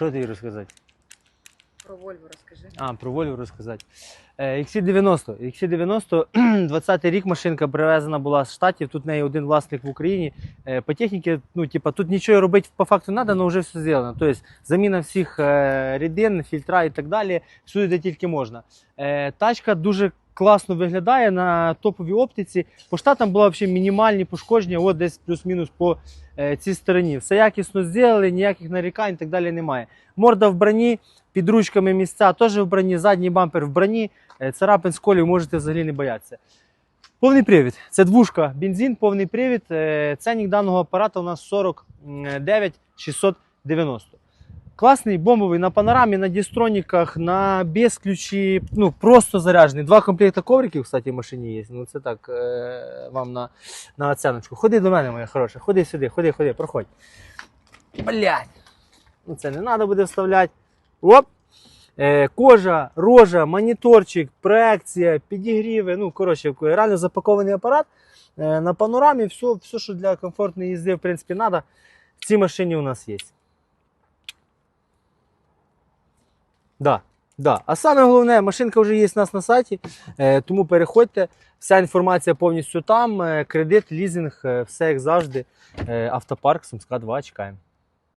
Що тобі розказати? Про Вольву розкажи. А, про Volvo розказати. Е, XC90. XC90, 20 рік машинка привезена була з Штатів, тут в неї один власник в Україні. Е, По техніці, ну, типа, тут нічого робити по факту не треба, але вже все зроблено. Тобто заміна всіх е, рідин, фільтра і так далі, всюди де тільки можна. Е, Тачка дуже класно виглядає на топовій оптиці. По штатам були взагалі мінімальні пошкодження, от десь плюс-мінус по е, цій стороні. Все якісно зробили, ніяких нарікань і так далі немає. Морда в броні, під ручками місця теж в броні, задній бампер в броні, е, царапин сколів можете взагалі не боятися. Повний привід. Це двушка бензин, повний привід. Е, Ценник даного апарата у нас 49 690. Класний, бомбовий на панорамі, на дістроніках, на без ключі, ну просто заряджений. Два комплекти ковриків, кстати, в машині є. Ну це так е, вам на, на оціночку. Ходи до мене, моя хороша. Ходи сюди, ходи, ходи, проходь. Блядь. Ну це не треба буде вставляти. Оп! Е, кожа, рожа, моніторчик, проекція, підігріви. Ну, коротше, реально запакований апарат. Е, на панорамі все, все, що для комфортної їзди, в принципі, треба. В цій машині у нас є. Да, да. А саме головне, машинка вже є у нас на сайті, е, тому переходьте. Вся інформація повністю там. Е, кредит, лізинг, е, все як завжди. Автопарк Сумська 2 чекаємо.